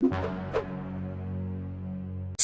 you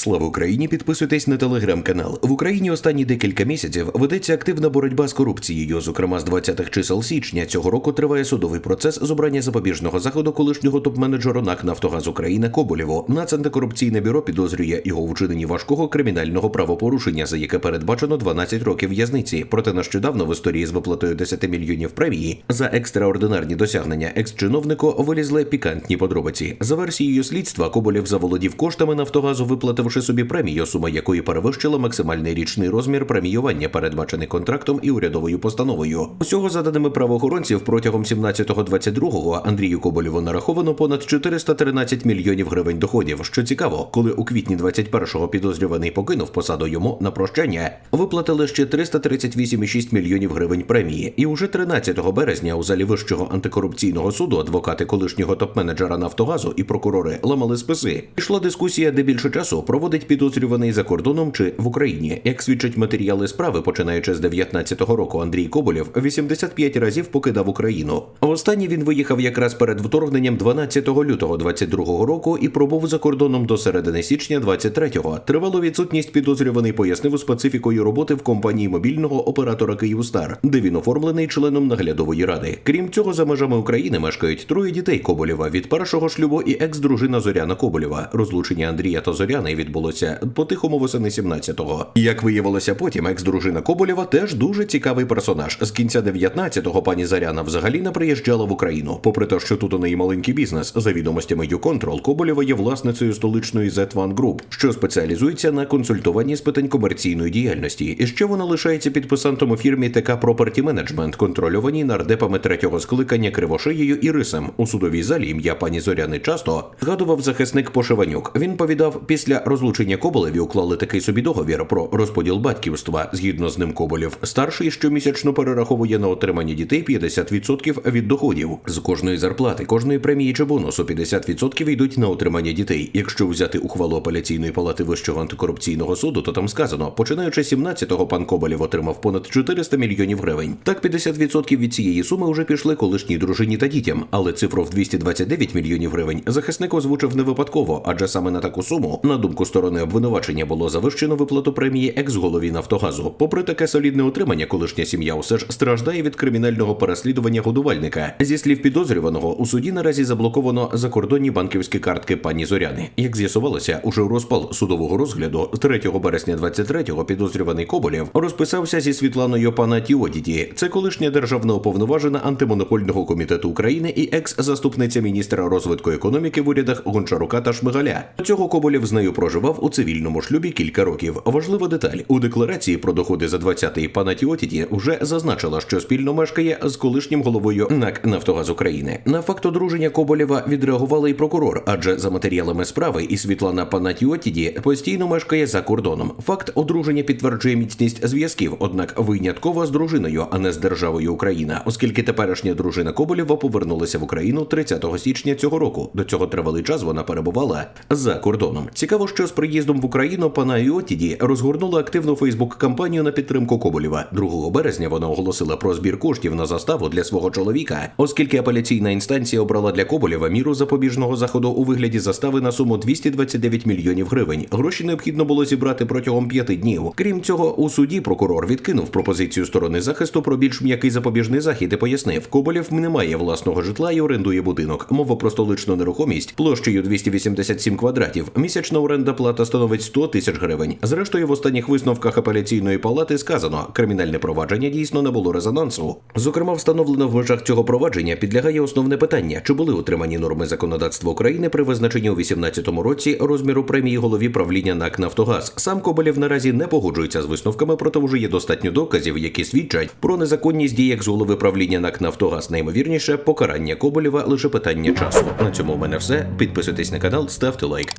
Слава Україні! Підписуйтесь на телеграм-канал. В Україні останні декілька місяців ведеться активна боротьба з корупцією. Зокрема, з 20-х чисел січня цього року триває судовий процес з обрання запобіжного заходу колишнього топ-менеджера НАК Нафтогаз України Коболєву. Нацантикорупційне бюро підозрює його вчиненні важкого кримінального правопорушення, за яке передбачено 12 років в'язниці. Проте нещодавно в історії з виплатою 10 мільйонів премії за екстраординарні досягнення екс-чиновнику вилізли пікантні подробиці. За версією слідства, Коболєв заволодів коштами Нафтогазу, виплативши собі премію, сума якої перевищила максимальний річний розмір преміювання, передбачений контрактом і урядовою постановою. Усього за даними правоохоронців, протягом 17-22 Андрію Коболєву нараховано понад 413 мільйонів гривень доходів. Що цікаво, коли у квітні 21-го підозрюваний покинув посаду йому на прощання, виплатили ще 338,6 мільйонів гривень премії. І уже 13 березня у залі вищого антикорупційного суду адвокати колишнього топ-менеджера Нафтогазу і прокурори ламали списи. Пішла дискусія, де більше часу проводить підозрюваний за кордоном чи в Україні. Як свідчать матеріали справи, починаючи з 19-го року, Андрій Коболєв 85 разів покидав Україну. Востаннє він виїхав якраз перед вторгненням 12 лютого 22 року і пробув за кордоном до середини січня 23-го. Тривалу відсутність підозрюваний пояснив специфікою роботи в компанії мобільного оператора Київстар, де він оформлений членом наглядової ради. Крім цього, за межами України мешкають троє дітей Коболєва від першого шлюбу і екс-дружина Зоряна Коболєва. Розлучення Андрія та Зоряни відбулося по-тихому восени 17-го. Як виявилося потім, екс-дружина Коболєва теж дуже цікавий персонаж. З кінця 19-го пані Заряна взагалі не приїжджала в Україну. Попри те, що тут у неї маленький бізнес, за відомостями YouControl, Коболєва є власницею столичної Z1 Group, що спеціалізується на консультуванні з питань комерційної діяльності. І ще вона лишається підписантом у фірмі ТК Property Management, контрольованій нардепами третього скликання Кривошеєю і Рисем. У судовій залі ім'я пані Зоряни часто згадував захисник Пошиванюк. Він повідав, після розлучення Коболеві уклали такий собі договір про розподіл батьківства. Згідно з ним Коболєв старший щомісячно перераховує на отримання дітей 50% від доходів. З кожної зарплати, кожної премії чи бонусу 50% йдуть на отримання дітей. Якщо взяти ухвалу апеляційної палати Вищого антикорупційного суду, то там сказано, починаючи з 17-го, пан Коболєв отримав понад 400 мільйонів гривень. Так 50% від цієї суми вже пішли колишній дружині та дітям, але цифру в 229 мільйонів гривень захисник озвучив не випадково, адже саме на таку суму, на думку сторони обвинувачення, було завищено виплату премії екс-голові Нафтогазу. Попри таке солідне отримання, колишня сім'я усе ж страждає від кримінального переслідування годувальника. Зі слів підозрюваного, у суді наразі заблоковано закордонні банківські картки пані Зоряни. Як з'ясувалося, уже у розпал судового розгляду 3 березня 23-го підозрюваний Коболєв розписався зі Світланою Панатіодіді. Це колишня державна уповноважена антимонопольного комітету України і екс-заступниця міністра розвитку економіки в урядах Гончарука та Шмигаля. До цього Коболєв з нею проживав у цивільному шлюбі кілька років. Важлива деталь у декларації про доходи за 20-й Панатіотіді вже зазначила, що спільно мешкає з колишнім головою НАК Нафтогаз України. На факт одруження Коболєва відреагували і прокурор, адже за матеріалами справи і Світлана Панатіотіді постійно мешкає за кордоном. Факт одруження підтверджує міцність зв'язків, однак винятково з дружиною, а не з державою Україна, оскільки теперішня дружина Коболєва повернулася в Україну 30 січня цього року. До цього тривалий час вона перебувала за кордоном. Цікаво, що з приїздом в Україну пана Іотіді розгорнула активну Фейсбук-кампанію на підтримку Коболєва. 2 березня вона оголосила про збір коштів на заставу для свого чоловіка, оскільки апеляційна інстанція обрала для Коболєва міру запобіжного заходу у вигляді застави на суму 229 мільйонів гривень. Гроші необхідно було зібрати протягом п'яти днів. Крім цього, у суді прокурор відкинув пропозицію сторони захисту про більш м'який запобіжний захід і пояснив, Коболєв не має власного житла і орендує будинок. Мова про столичну нерухомість площею 287 квадратів. Місячна оренда плата становить 100 тисяч гривень. Зрештою, в останніх висновках апеляційної палати сказано, кримінальне провадження дійсно не було резонансу. Зокрема, встановлено в межах цього провадження підлягає основне питання: чи були утримані норми законодавства України при визначенні у 2018 році розміру премії голові правління НАК Нафтогаз. Сам Коболєв наразі не погоджується з висновками, проте вже є достатньо доказів, які свідчать про незаконність дій як з голови правління НАК Нафтогаз. Наймовірніше, покарання Коболєва лише питання часу. На цьому в мене все. Підписуйтесь на канал, ставте лайк.